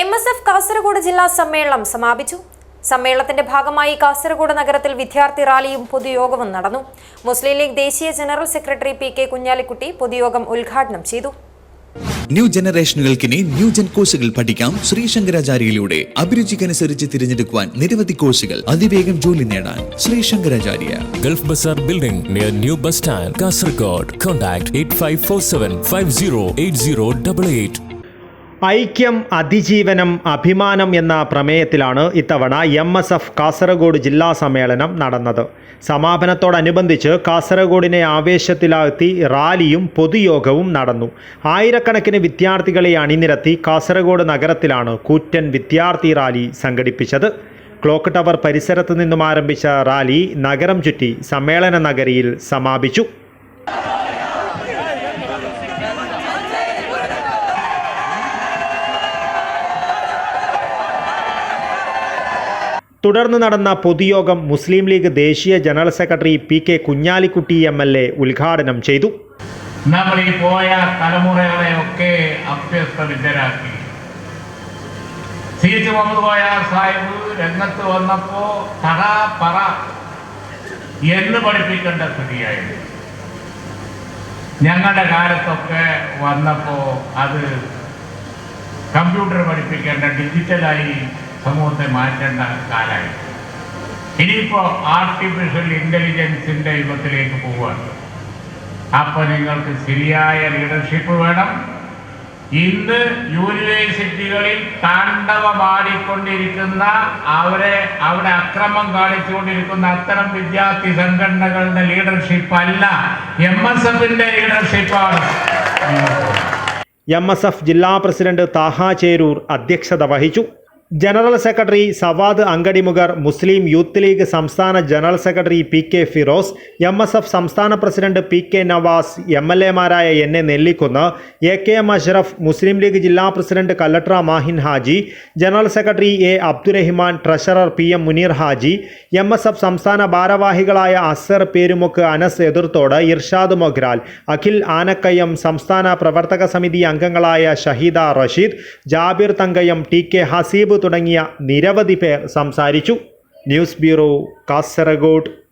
M S F Kasaragod ജില്ലാ സമ്മേളനം സമാപിച്ചു. സമ്മേളനത്തിന്റെ ഭാഗമായി കാസർഗോഡ് നഗരത്തിൽ വിദ്യാർത്ഥി റാലിയും പൊതുയോഗവും നടന്നു. മുസ്ലിം ലീഗ് ദേശീയ general secretary P K Kunhalikutty പൊതുയോഗം ഉദ്ഘാടനം ചെയ്തു. ന്യൂ ജനറേഷനുകൾക്കിനി ന്യൂ ജെൻ കോഴ്സുകൾ പഠിക്കാം ശ്രീ ശങ്കരാചാര്യയിലൂടെ. അഭിരുചിക്കനുസരിച്ച് തിരഞ്ഞെടുക്കുവാൻ നിരവധി കോഴ്സുകൾ അതിവേഗം ജോലി നേടാൻ Sree Shankaracharya. Bazar building near near New Bus Stand, Kasargod. Contact 8547 508088. ഐക്യം അതിജീവനം അഭിമാനം എന്ന പ്രമേയത്തിലാണ് ഇത്തവണ എം എസ് എഫ് കാസർഗോഡ് ജില്ലാ സമ്മേളനം നടന്നത്. സമാപനത്തോടനുബന്ധിച്ച് കാസർഗോഡിനെ ആവേശത്തിലാഴ്ത്തി റാലിയും പൊതുയോഗവും നടന്നു. ആയിരക്കണക്കിന് വിദ്യാർത്ഥികളെ അണിനിരത്തി കാസർഗോഡ് നഗരത്തിലാണ് കൂറ്റൻ വിദ്യാർത്ഥി റാലി സംഘടിപ്പിച്ചത്. ക്ലോക്ക് ടവർ പരിസരത്ത് നിന്നും ആരംഭിച്ച റാലി നഗരം ചുറ്റി സമ്മേളന നഗരിയിൽ സമാപിച്ചു. തുടർന്ന് നടന്ന പൊതുയോഗം മുസ്ലിം ലീഗ് ദേശീയ general secretary P K Kunhalikutty M L A ഉദ്ഘാടനം ചെയ്തു. നമ്മൾ ഈ പോയ തലമുറകളെയൊക്കെ അഭ്യസ്തവിദ്യരാക്കി സി എച്ച് മുഹമ്മദ് സാഹിബ് രംഗത്ത് വന്നപ്പോ തറ പറ എന്ന് പഠിപ്പിക്കേണ്ട സ്ഥിതിയായിരുന്നു. ഞങ്ങളുടെ കാലത്തൊക്കെ വന്നപ്പോ അത് കമ്പ്യൂട്ടർ പഠിപ്പിക്കേണ്ട ഡിജിറ്റലായി സമൂഹത്തെ മാറ്റേണ്ട കാലമായി ഇനിയിപ്പോ ആർട്ടിഫിഷ്യൽ ഇന്റലിജൻസിന്റെ യുഗത്തിലേക്ക് പോവുകയാണ്. അപ്പൊ നിങ്ങൾക്ക് ശരിയായ ലീഡർഷിപ്പ് വേണം. ഇന്ന് യൂണിവേഴ്സിറ്റികളിൽ താണ്ഡവമാടിക്കൊണ്ടിരിക്കുന്ന അവരെ അവിടെ അക്രമം കാണിച്ചുകൊണ്ടിരിക്കുന്ന അത്തരം വിദ്യാർത്ഥി സംഘടനകളുടെ ലീഡർഷിപ്പ് അല്ല. എം എസ് എഫിന്റെ ലീഡർഷിപ്പാണ് എം എസ് എഫ് ജില്ലാ പ്രസിഡന്റ് താഹ ചേരൂർ അധ്യക്ഷത വഹിച്ചു. General secretary Savad Angadimugar Muslim youth league സംസ്ഥാന general secretary P K Firos M S F സംസ്ഥാന president P K Navas M L എമാരായ N A Nellikunnu A K M Ashraf Muslim League ജില്ലാ president Kalladra Mahin Haji general secretary A Abdurahiman treasurer P M Muneer Haji M S F സംസ്ഥാന ഭാരവാഹികളായ അസർ പേരുമുക്ക് അനസ് എതിർത്തോട് ഇർഷാദ് മൊഗ്രാൽ അഖിൽ ആനക്കയം സംസ്ഥാന പ്രവർത്തക സമിതി അംഗങ്ങളായ Shahida Rasheed Jabir Thankayam T K Haseeb തുടങ്ങിയ നിരവധി പേർ സംസാരിച്ചു. News bureau Kasaragod.